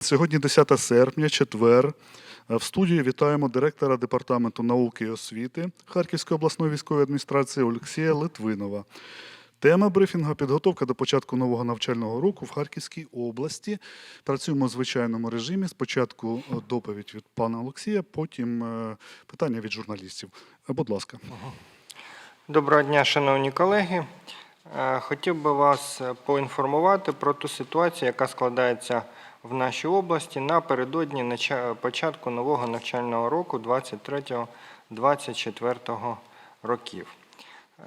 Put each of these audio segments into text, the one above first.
Сьогодні 10 серпня, четвер. В студії вітаємо директора департаменту науки і освіти Харківської обласної військової адміністрації Олексія Литвинова. Тема брифінгу підготовка до початку нового навчального року в Харківській області. Працюємо в звичайному режимі. Спочатку е, доповідь від пана Олексія, потім е, питання від журналістів. Е, Будь ласка. Доброго дня, шановні колеги. Е, Хотів би вас е, поінформувати про ту ситуацію, яка складається в нашій області напередодні початку нового навчального року 23-24 років.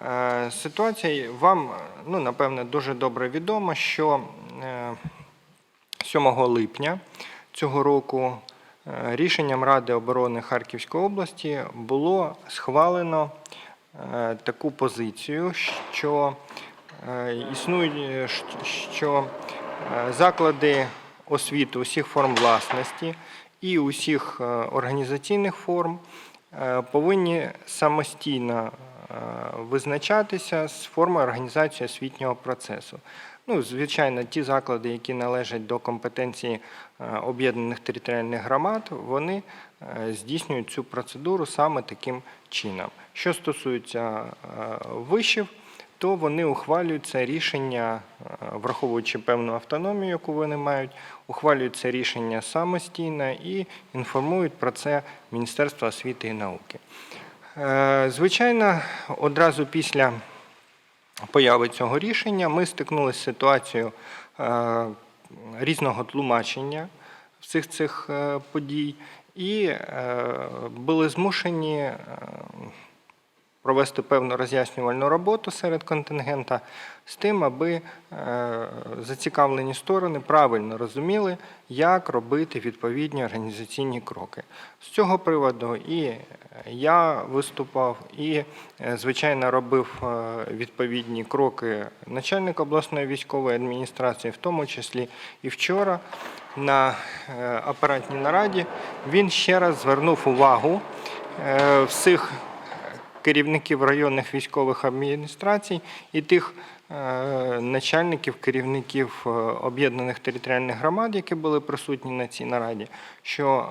Е, Ситуація вам, ну, напевне, дуже добре відома, що е, 7 липня цього року е, рішенням Ради оборони Харківської області було схвалено е, таку позицію, що е, існують, е, що е, заклади освіти усіх форм власності і усіх е, організаційних форм е, повинні самостійно е, визначатися з формою організації освітнього процесу. Ну, звичайно, ті заклади, які належать до компетенції об'єднаних територіальних громад, вони здійснюють цю процедуру саме таким чином. Що стосується вишів, то вони ухвалюють це рішення, е, враховуючи певну автономію, яку вони мають, ухвалюють це рішення самостійно і інформують про це Міністерство освіти і науки. Е, Звичайно, одразу після появи цього рішення ми стикнулися з ситуацією е, різного тлумачення всіх цих подій і були змушені провести певну роз'яснювальну роботу серед контингента з тим, аби е, зацікавлені сторони правильно розуміли, як робити відповідні організаційні кроки. З цього приводу і я виступав, і, е, звичайно, робив е, відповідні кроки начальник обласної військової адміністрації, в тому числі і вчора на е, апаратній нараді він ще раз звернув увагу е, всіх керівників районних військових адміністрацій і тих е, начальників, керівників е, об'єднаних територіальних громад, які були присутні на цій нараді, що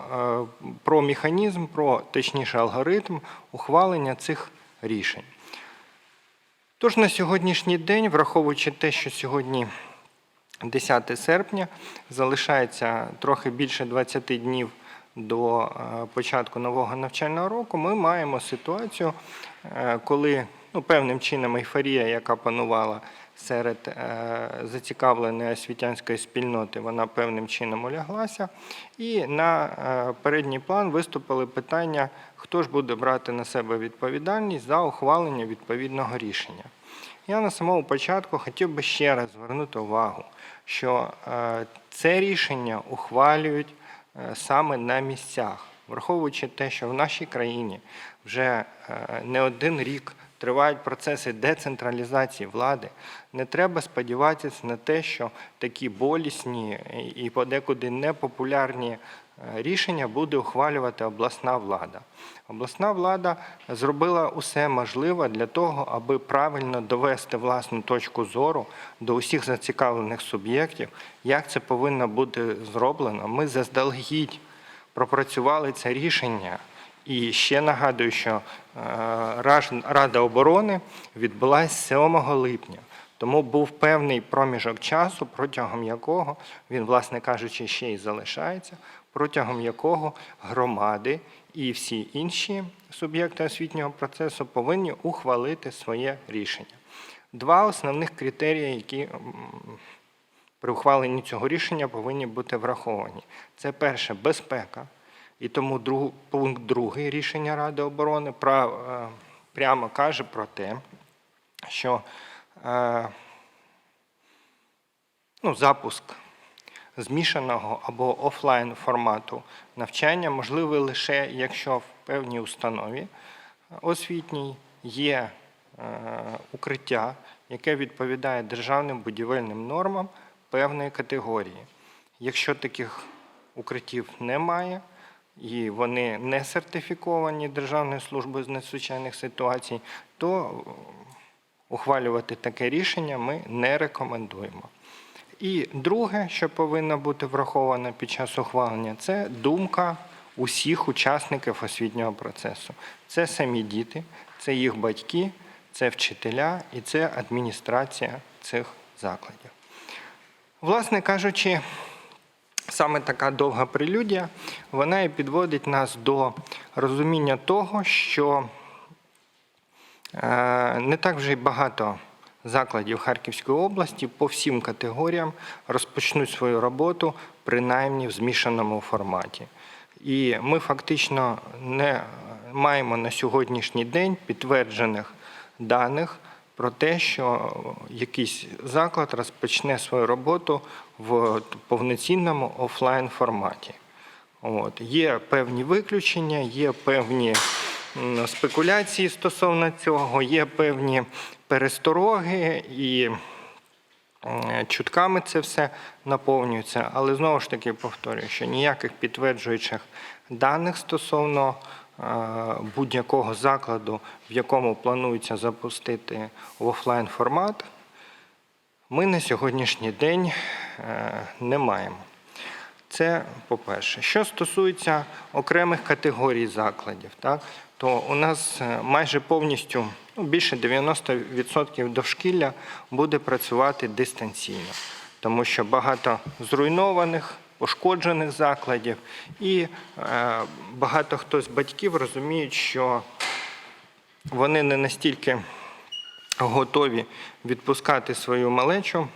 е, про механізм, про точніше алгоритм ухвалення цих рішень. Тож на сьогоднішній день, враховуючи те, що сьогодні 10 серпня, залишається трохи більше 20 днів до е, початку нового навчального року, ми маємо ситуацію, е, коли ну, певним чином ейфорія, яка панувала серед е, зацікавленої освітянської спільноти, вона певним чином уляглася. І на передній план виступили питання, хто ж буде брати на себе відповідальність за ухвалення відповідного рішення. Я на самому початку хотів би ще раз звернути увагу, що це рішення ухвалюють саме на місцях, враховуючи те, що в нашій країні вже е, не один рік тривають процеси децентралізації влади, не треба сподіватися на те, що такі болісні і подекуди непопулярні е, рішення буде ухвалювати обласна влада. Обласна влада зробила усе можливе для того, аби правильно довести власну точку зору до усіх зацікавлених суб'єктів, як це повинно бути зроблено. Ми заздалегідь пропрацювали це рішення. І ще нагадую, що Рада оборони відбулася 7 липня. Тому був певний проміжок часу, протягом якого він, власне кажучи, ще й залишається, протягом якого громади і всі інші суб'єкти освітнього процесу повинні ухвалити своє рішення. Два основних критерії, які при ухваленні цього рішення повинні бути враховані. Це перше безпека. І тому друг, пункт другий рішення Ради оборони пра- е, прямо каже про те, що е, ну, запуск змішаного або офлайн формату навчання можливий лише якщо в певній установі освітній є е, укриття, яке відповідає державним будівельним нормам певної категорії. Якщо таких укриттів немає, і вони не сертифіковані Державною службою з надзвичайних ситуацій, то е, ухвалювати таке рішення ми не рекомендуємо. І друге, що повинно бути враховано під час ухвалення, це думка усіх учасників освітнього процесу. Це самі діти, це їх батьки, це вчителя і це адміністрація цих закладів. Власне кажучи, саме така довга прелюдія, вона і підводить нас до розуміння того, що е, не так вже й багато закладів Харківської області по всім категоріям розпочнуть свою роботу принаймні в змішаному форматі. І ми фактично не маємо на сьогоднішній день підтверджених даних про те, що якийсь заклад розпочне свою роботу в повноцінному офлайн форматі. От. Є певні виключення, є певні спекуляції стосовно цього, є певні перестороги і чутками це все наповнюється. Але знову ж таки повторюю, що ніяких підтверджуючих даних стосовно будь-якого закладу, в якому планується запустити в офлайн формат, ми на сьогоднішній день е, не маємо. Це по-перше. Що стосується окремих категорій закладів, так, то у нас е, майже повністю ну, більше 90% довшкілля буде працювати дистанційно, тому що багато зруйнованих, пошкоджених закладів, і е, багато хто з батьків розуміють, що вони не настільки готові відпускати свою малечу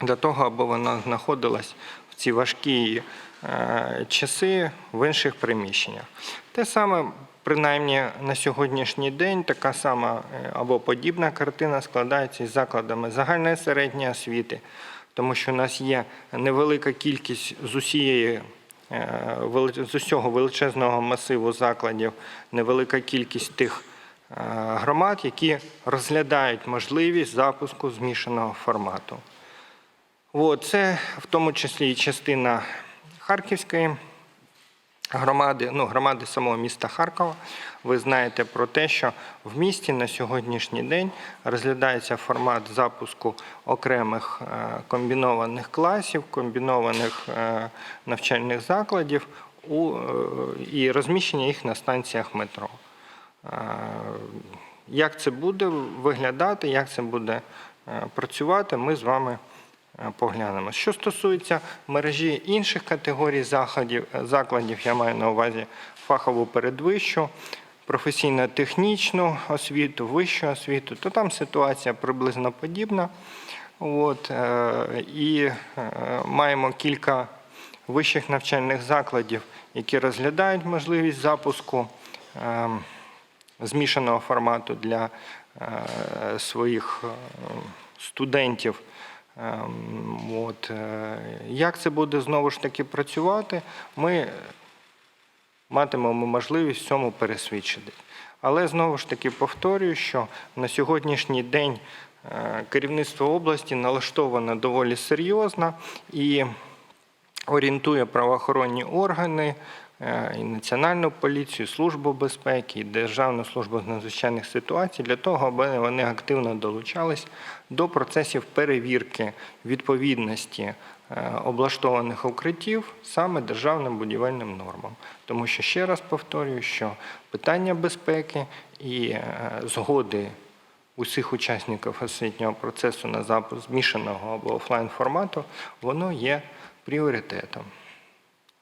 для того, аби вона знаходилась в ці важкі е, часи в інших приміщеннях. Те саме, принаймні на сьогоднішній день, така сама е, або подібна картина складається із закладами загальної середньої освіти, тому що у нас є невелика кількість з усієї. е, З усього величезного масиву закладів невелика кількість тих е, громад, які розглядають можливість запуску змішаного формату. От, це в тому числі і частина Харківської громади, ну, громади самого міста Харкова. Ви знаєте про те, що в місті на сьогоднішній день розглядається формат запуску окремих е, комбінованих класів, комбінованих е, навчальних закладів е, і розміщення їх на станціях метро. Як це буде виглядати, як це буде працювати, ми з вами поглянемо. Що стосується мережі інших категорій заходів, е, закладів, я маю на увазі фахову передвищу, професійно-технічну освіту, вищу освіту, то там ситуація приблизно подібна. От, е, і е, маємо кілька вищих навчальних закладів, які розглядають можливість запуску. ем, змішаного формату для е, своїх е, студентів. Ем, От. е, Як це буде знову ж таки працювати, ми матимемо можливість в цьому пересвідчити. Але знову ж таки повторюю, що на сьогоднішній день е, керівництво області налаштовано доволі серйозно і орієнтує правоохоронні органи, і Національну поліцію, Службу безпеки, і Державну службу з надзвичайних ситуацій для того, аби вони активно долучались до процесів перевірки відповідності е, облаштованих укриттів саме державним будівельним нормам. Тому що ще раз повторюю, що питання безпеки і е, згоди усіх учасників освітнього процесу на запуск змішаного або офлайн формату, воно є пріоритетом.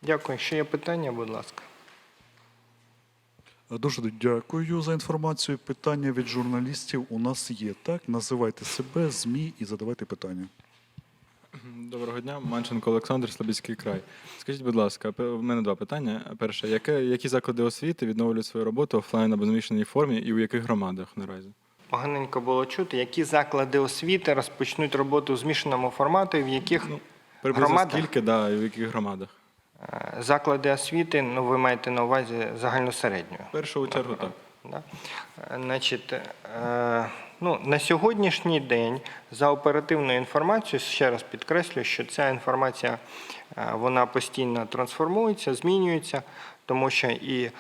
Дякую. Ще є питання, будь ласка. Дуже дякую за інформацію. Питання від журналістів у нас є. Так, називайте себе, ЗМІ і задавайте питання. Доброго дня, Манченко Олександр, Слобідський край. Скажіть, будь ласка, в мене два питання. Перше, яке, які заклади освіти відновлюють свою роботу офлайн або змішаній формі і у яких громадах наразі? Поганенько було чути, які заклади освіти розпочнуть роботу в змішаному форматі, в яких Ну, Приблизно Громадах? скільки, да, і в яких громадах? Заклади освіти, ну ви маєте на увазі загальносередню. В першу чергу так. Да? Значить, е, ну, на сьогоднішній день за оперативною інформацією, ще раз підкреслюю, що ця інформація е, вона постійно трансформується, змінюється, тому що і е,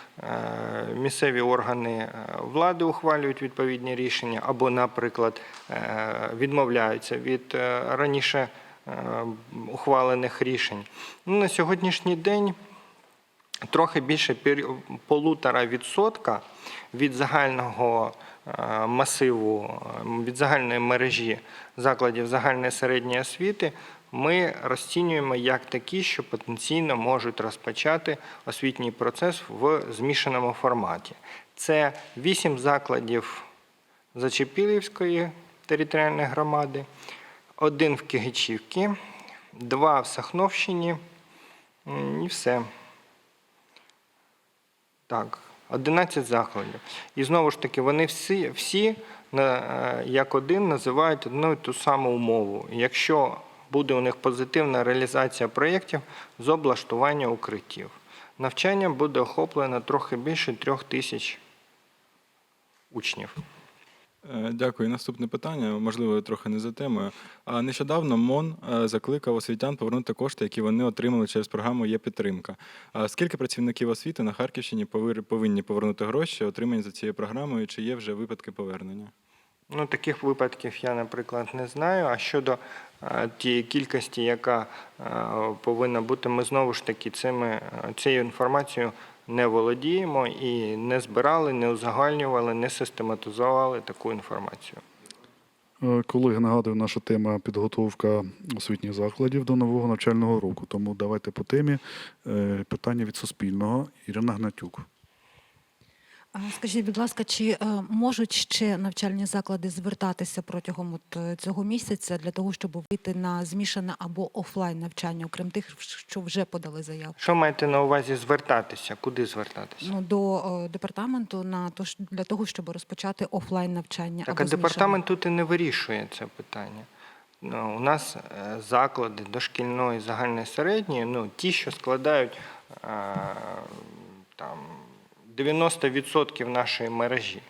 місцеві органи е, влади ухвалюють відповідні рішення, або, наприклад, е, відмовляються від е, раніше ухвалених рішень. Ну, на сьогоднішній день трохи більше полутора відсотка від загального е, масиву, е, від загальної мережі закладів загальної середньої освіти ми розцінюємо як такі, що потенційно можуть розпочати освітній процес в змішаному форматі. Це вісім закладів Зачепілівської територіальної громади, один в Кигичівці, два в Сахновщині і все. Так, 11 закладів. І знову ж таки, вони всі, всі е, як один називають одну і ту саму умову. Якщо буде у них позитивна реалізація проєктів з облаштування укриттів, навчання буде охоплено трохи більше трьох тисяч учнів. Е, Дякую. Наступне питання, можливо, трохи не за темою. А нещодавно МОН е, закликав освітян повернути кошти, які вони отримали через програму Є підтримка. А скільки працівників освіти на Харківщині повинні повернути гроші, отримані за цією програмою? Чи є вже випадки повернення? Ну, таких випадків я, наприклад, не знаю. А щодо е, тієї кількості, яка повинна бути, ми знову ж таки цими, цією інформацією не володіємо і не збирали, не узагальнювали, не систематизували таку інформацію. Е, Колеги, нагадую, наша тема підготовка освітніх закладів до нового навчального року. Тому давайте по темі Е, питання від Суспільного. Ірина Гнатюк. А Скажіть, будь ласка, чи е, можуть ще навчальні заклади звертатися протягом от, е, цього місяця для того, щоб вийти на змішане або офлайн навчання, окрім тих, що вже подали заявку? Що маєте на увазі звертатися? Куди звертатися? Ну до е, департаменту на то для того, щоб розпочати офлайн навчання Так, або а департамент тут і не вирішує це питання. Ну, у нас заклади дошкільної загальної середньої, ну, ті, що складають е, там, 90% нашої мережі,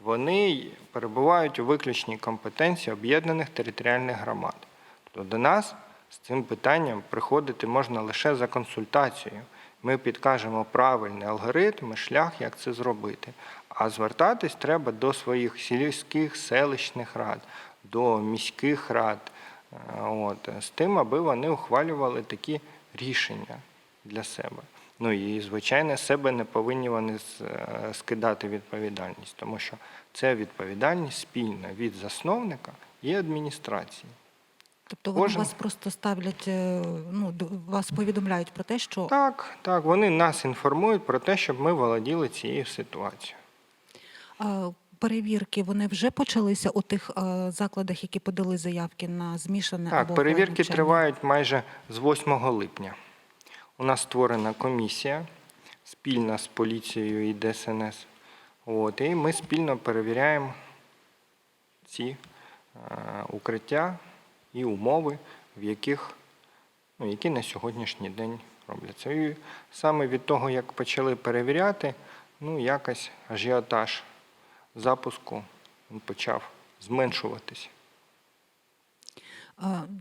вони перебувають у виключній компетенції об'єднаних територіальних громад. Тобто до нас з цим питанням приходити можна лише за консультацією. Ми підкажемо правильний алгоритм, і шлях, як це зробити. А звертатись треба до своїх сільських, селищних рад, до міських рад, е, от, з тим, аби вони ухвалювали такі рішення для себе. Ну і, звичайно, себе не повинні вони е, скидати відповідальність, тому що це відповідальність спільна від засновника і адміністрації. Тобто вони кожен- вас просто ставлять, е, ну вас повідомляють про те, що Так, так, вони нас інформують про те, щоб ми володіли цією ситуацією. перевірки вони вже почалися у тих е, закладах, які подали заявки на змішане Так, або перевірки навчання? тривають майже з 8 липня. У нас створена комісія спільна з поліцією і ДСНС. От, і ми спільно перевіряємо ці е, укриття і умови, в яких, ну, які на сьогоднішній день робляться. І саме від того, як почали перевіряти, ну, якось ажіотаж запуску почав зменшуватись.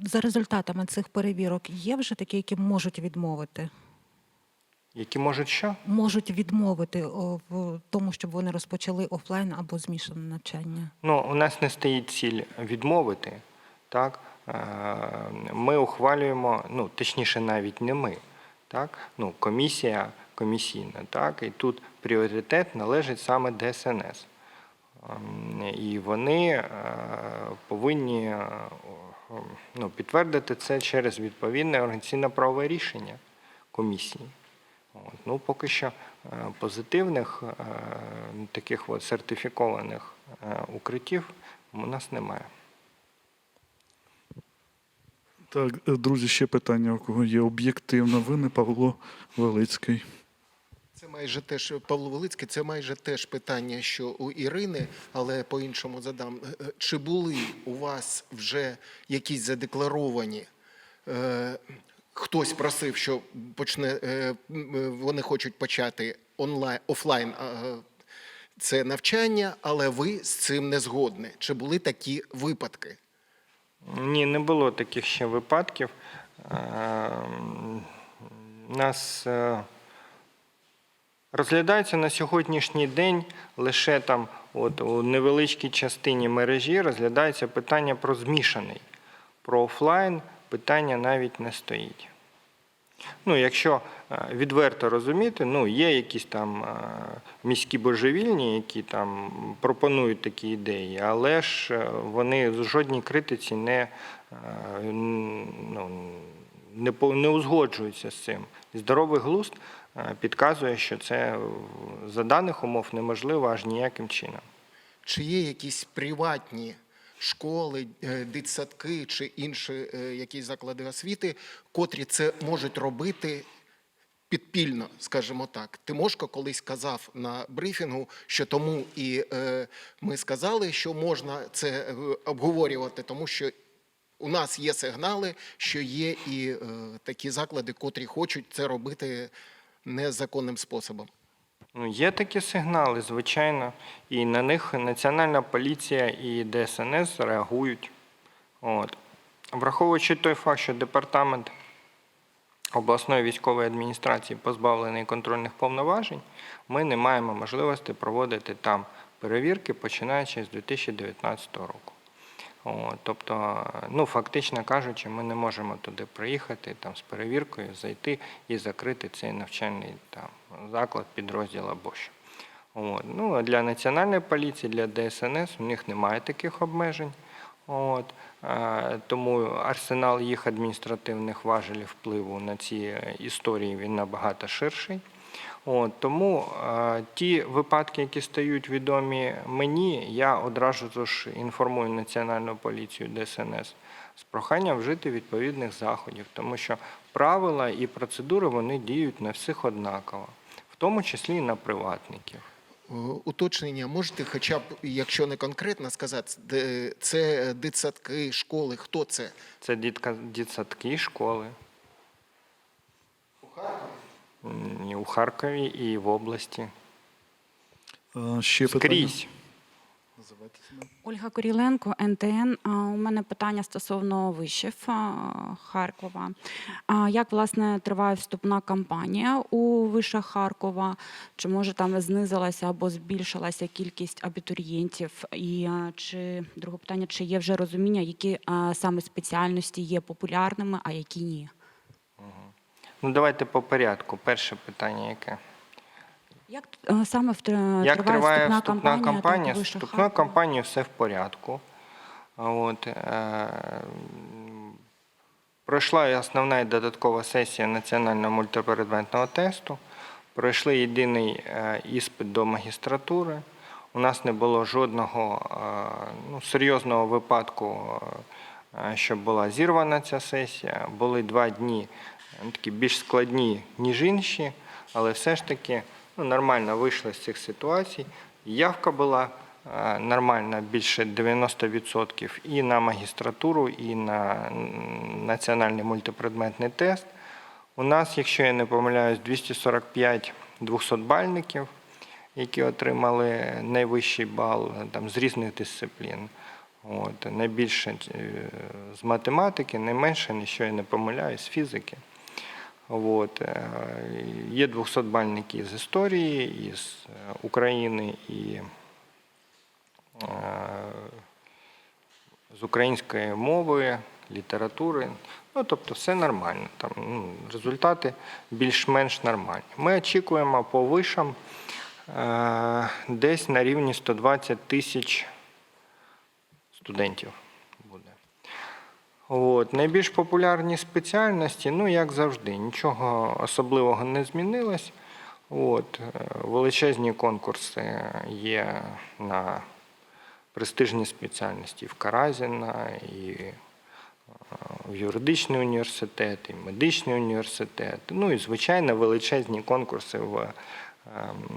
За результатами цих перевірок є вже такі, які можуть відмовити. Які можуть що? Можуть відмовити в тому, щоб вони розпочали офлайн або змішане навчання. Ну, у нас не стоїть ціль відмовити. Так? Е, Ми ухвалюємо, ну, точніше, навіть не ми. Так? Ну, комісія комісійна. Так? І тут пріоритет належить саме ДСНС. Ем, І вони е, повинні е, ну, підтвердити це через відповідне організаційно-правове рішення комісії. От. Ну, поки що е, позитивних е, таких от сертифікованих е, укриттів у нас немає. Так, друзі, ще питання, у кого є об'єктивно. Ви не Павло Велицький. Майже теж Павло Велицький, це майже теж питання, що у Ірини, але по-іншому задам. Е, е, Чи були у вас вже якісь задекларовані? Е, хтось просив, що почне, вони хочуть почати онлайн офлайн це навчання, але ви з цим не згодні. Чи були такі випадки? Ні, не було таких ще випадків. Е, Нас розглядається на сьогоднішній день лише там, от у невеличкій частині мережі розглядається питання про змішаний, про офлайн питання навіть не стоїть. Ну, якщо е, відверто розуміти, ну, є якісь там е, міські божевільні, які там пропонують такі ідеї, але ж е, вони в жодній критиці не, ну, не, узгоджуються з цим. Здоровий глузд підказує, що це е, за даних умов неможливо аж ніяким чином. Чи є якісь приватні школи, е, дитсадки чи інші е, якісь заклади освіти, котрі це можуть робити підпільно, скажімо так. Тимошко колись казав на брифінгу, що тому і е, ми сказали, що можна це е, обговорювати, тому що у нас є сигнали, що є і е, такі заклади, котрі хочуть це робити незаконним способом. Ну, є такі сигнали, звичайно, і на них Національна поліція і ДСНС реагують. От. Враховуючи той факт, що департамент обласної військової адміністрації позбавлений контрольних повноважень, ми не маємо можливості проводити там перевірки, починаючи з 2019 року. От, тобто, ну, фактично кажучи, ми не можемо туди приїхати там, з перевіркою, зайти і закрити цей навчальний там, заклад, підрозділ або що. От. Ну, для Національної поліції, для ДСНС у них немає таких обмежень. От. Тому арсенал їх адміністративних важелів впливу на ці історії він набагато ширший. От, тому е, ті випадки, які стають відомі мені, я одразу ж інформую Національну поліцію ДСНС з проханням вжити відповідних заходів, тому що правила і процедури вони діють на всіх однаково, в тому числі і на приватників. Е, Уточнення можете, хоча б, якщо не конкретно сказати, це дитсадки, школи, хто це? Це дітка, дітсадки, школи. М, І у Харкові, і в області. Е, Ще. Скрізь. Ольга Коріленко, НТН. А, У мене питання стосовно вишів Харкова. А Як власне триває вступна кампанія у вишах Харкова? Чи може там знизилася або збільшилася кількість абітурієнтів? І чи друге питання, чи є вже розуміння, які саме спеціальності є популярними, а які ні? Ну, давайте по порядку. Перше питання яке? Як а, саме втр- Як триває вступна, вступна кампанія? кампанія? так, вишах Вступна Харкова? кампанія все в порядку. От, е, м, пройшла і основна і додаткова сесія національного мультипредметного тесту. Пройшли єдиний е, іспит до магістратури. У нас не було жодного е, ну, серйозного випадку, е, щоб була зірвана ця сесія. Були два дні такі більш складні, ніж інші, але все ж таки ну, нормально вийшли з цих ситуацій. Явка була е, нормальна, більше 90% і на магістратуру, і на національний мультипредметний тест. У нас, якщо я не помиляюсь, 245 200-бальників, які отримали найвищий бал там, з різних дисциплін. От, найбільше е, з математики, найменше, якщо я не помиляюсь, з фізики. От, е, є 200-бальники з історії, із е, України і е, з української мови, літератури. Ну, тобто все нормально. Там, ну, результати більш-менш нормальні. Ми очікуємо по вишам десь на рівні 120 тисяч студентів. От. Найбільш популярні спеціальності, ну, як завжди, нічого особливого не змінилось. От. е, Величезні конкурси є на престижні спеціальності в Каразіна, і е, в юридичний університет, і медичний університет. Ну і, звичайно, величезні конкурси в е,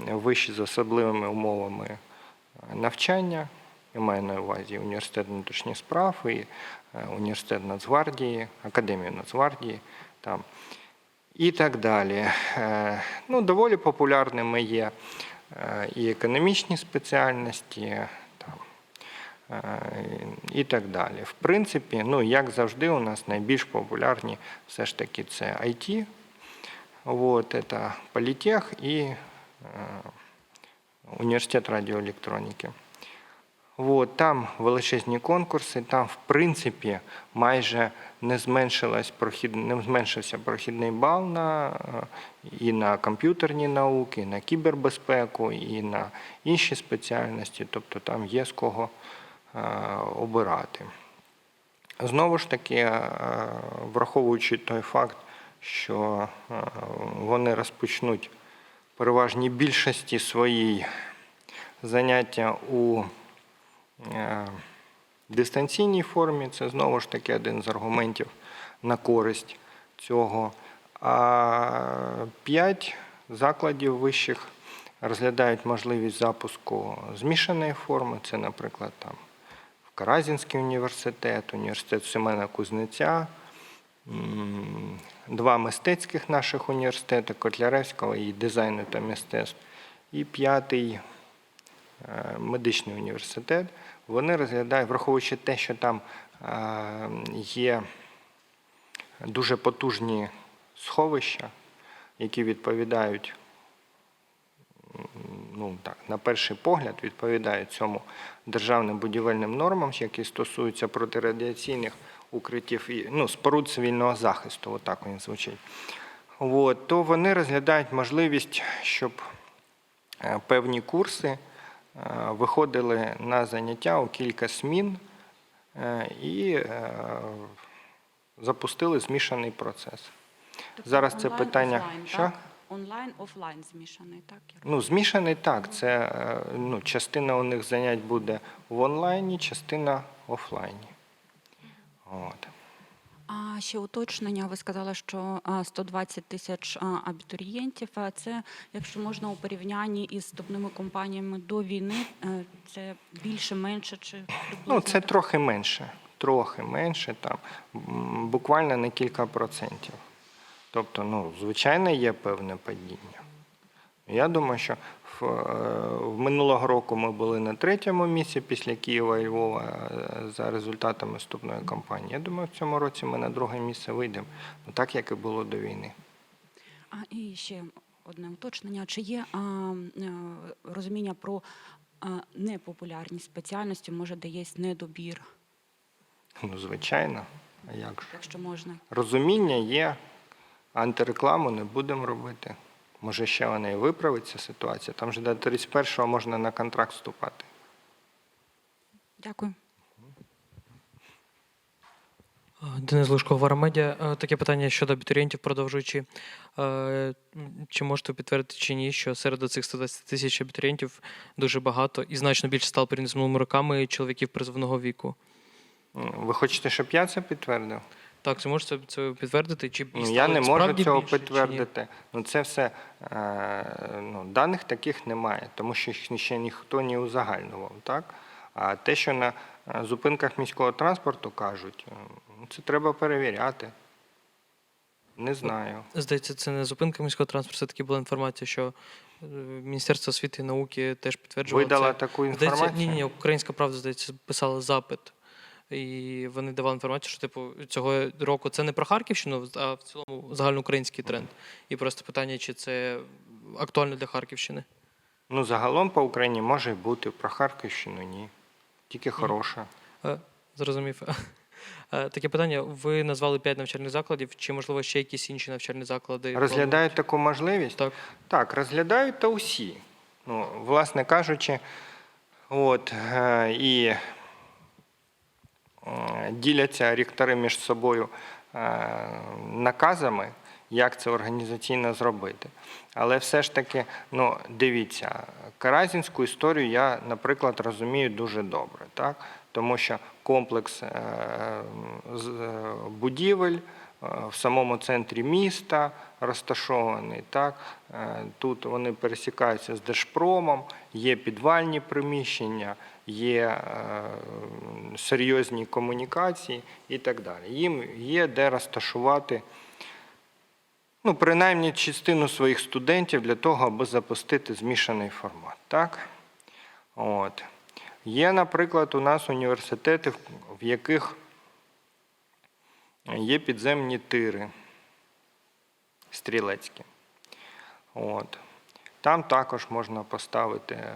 виші з особливими умовами е, навчання. Я маю на увазі університет внутрішніх справ і е, університет Нацгвардії, Академію Нацгвардії там, і так далі. Е, Ну, доволі популярними є е, і економічні спеціальності, і так далі. В принципі, ну, як завжди, у нас найбільш популярні все ж таки це IT, вот, это Политех і університет радіоелектроніки. От, там величезні конкурси, там, в принципі, майже не, прохід, не зменшився прохідний бал на, і на комп'ютерні науки, і на кібербезпеку, і на інші спеціальності. Тобто там є з кого е, обирати. Знову ж таки, е, враховуючи той факт, що е, вони розпочнуть переважній більшості своїй заняття у дистанційній формі, це знову ж таки один з аргументів на користь цього. А п'ять закладів вищих розглядають можливість запуску змішаної форми. Це, наприклад, там Каразінський університет, університет Семена Кузнеця, два мистецьких наших університети Котляревського і дизайну та мистецтв, і п'ятий е, медичний університет. Вони розглядають, враховуючи те, що там е, є дуже потужні сховища, які відповідають ну, так, на перший погляд відповідають цьому державним будівельним нормам, які стосуються протирадіаційних укриттів і ну, споруд цивільного захисту, отак він звучить. От, то вони розглядають можливість, щоб е, певні курси е, виходили на заняття у кілька смін е, і е, запустили змішаний процес. Зараз це Онлайн, питання. офлайн, Що? так? Онлайн, офлайн змішаний, так? Ну, змішаний так. Це е, ну, частина у них занять буде в онлайні, частина офлайні. От. А ще уточнення, ви сказали, що а, 120 тисяч абітурієнтів. А Це, якщо можна, у порівнянні із вступними компаніями до війни, е, це більше, менше чи? Ну, це трохи менше. Трохи менше, там, буквально на кілька процентів. Тобто, ну, звичайно, є певне падіння. Я думаю, що в, е, в минулого року ми були на третьому місці після Києва і Львова е, за результатами вступної кампанії. Я думаю, в цьому році ми на друге місце вийдемо, ну, так як і було до війни. А і ще одне уточнення: чи є а, е, розуміння про а, непопулярність спеціальності, може, де є недобір, Ну, звичайно, а як же? якщо можна? Розуміння є, антирекламу не будемо робити. Може, ще вона і виправиться ситуація. Там же до 31-го можна на контракт вступати. Дякую. Денис Лужко, Варамедіа. Е, Таке питання щодо абітурієнтів, продовжуючи. Е, Чи можете підтвердити чи ні, що серед цих 120 тисяч абітурієнтів дуже багато і значно більше стало порівняно з минулими роками чоловіків призовного віку? Ви хочете, щоб я це підтвердив? Так, чи можете це підтвердити? Чи Ну, стало я не можу справді цього більше, чи ні? підтвердити. Ну, це все е, ну, даних таких немає, тому що їх ще ніхто не узагальнював. Так? А те, що на е, зупинках міського транспорту кажуть, е, ну, це треба перевіряти. Не знаю. Здається, це не зупинка міського транспорту, все-таки була інформація, що е, Міністерство освіти і науки теж підтверджувало Видала це. таку Здається, інформацію? ні, ні, Українська правда, здається, писала запит. І вони давали інформацію, що типу цього року це не про Харківщину, а в цілому загальноукраїнський тренд. І просто питання, чи це актуально для Харківщини. Ну, загалом по Україні може бути, про Харківщину ні. Тільки хороша. Е, Зрозумів. Е, Таке питання. Ви назвали п'ять навчальних закладів, чи можливо ще якісь інші навчальні заклади? Розглядають таку можливість? Так. Так, розглядають та усі. Ну, власне кажучи, от, е, і діляться ректори між собою е, наказами, як це організаційно зробити. Але все ж таки, ну, дивіться, Каразінську історію я, наприклад, розумію дуже добре, так? тому що комплекс е, е, будівель е, в самому центрі міста розташований. Так? Е, Тут вони пересікаються з Держпромом, є підвальні приміщення, є е, серйозні комунікації і так далі. Їм є де розташувати ну, принаймні частину своїх студентів для того, аби запустити змішаний формат. Так? От. Є, наприклад, у нас університети, в- яких є підземні тири стрілецькі. От. Там також можна поставити е,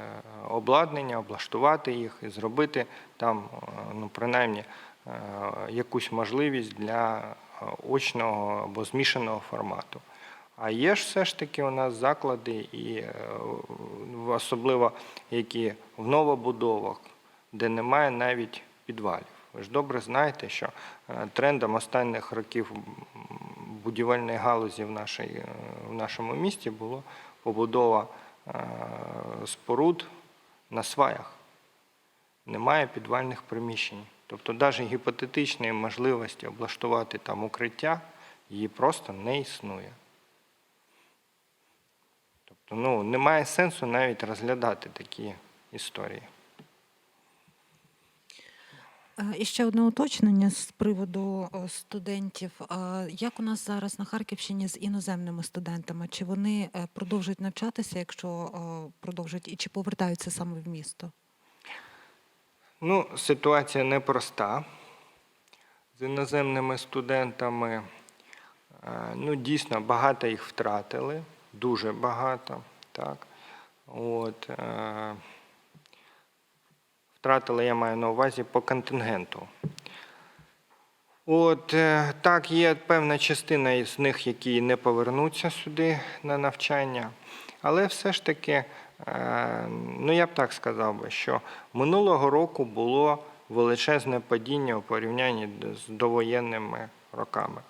обладнання, облаштувати їх і зробити там, е, ну, принаймні, е, якусь можливість для очного або змішаного формату. А є ж все ж таки у нас заклади, і особливо які в новобудовах, де немає навіть підвалів. Ви ж добре знаєте, що трендом останніх років будівельної галузі в, нашій, е, в нашому місті було побудова е, споруд на сваях. Немає підвальних приміщень. Тобто навіть гіпотетичної можливості облаштувати там укриття її просто не існує. Тобто, ну, немає сенсу навіть розглядати такі історії. Е, І ще одне уточнення з приводу е, студентів. Е, Як у нас зараз на Харківщині з іноземними студентами? Чи вони продовжують навчатися, якщо продовжують, і чи повертаються саме в місто? Ну, ситуація непроста. З іноземними студентами, ну, дійсно, багато їх втратили, дуже багато. Так. От, втратили, я маю на увазі, по контингенту. От е, так, є певна частина із них, які не повернуться сюди на навчання, але все ж таки, е, ну я б так сказав би, що минулого року було величезне падіння у порівнянні з довоєнними роками.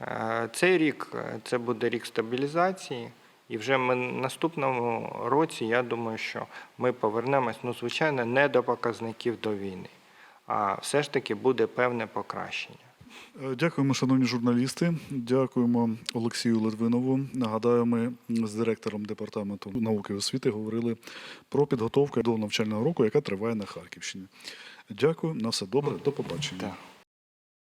Е, Цей рік це буде рік стабілізації, і вже ми наступному році я думаю, що ми повернемось, ну звичайно, не до показників до війни, а все ж таки буде певне покращення. Е, Дякуємо, шановні журналісти. Дякуємо Олексію Литвинову. Нагадаю, ми з директором департаменту науки і освіти говорили про підготовку до навчального року, яка триває на Харківщині. Дякую, на все добре, до побачення.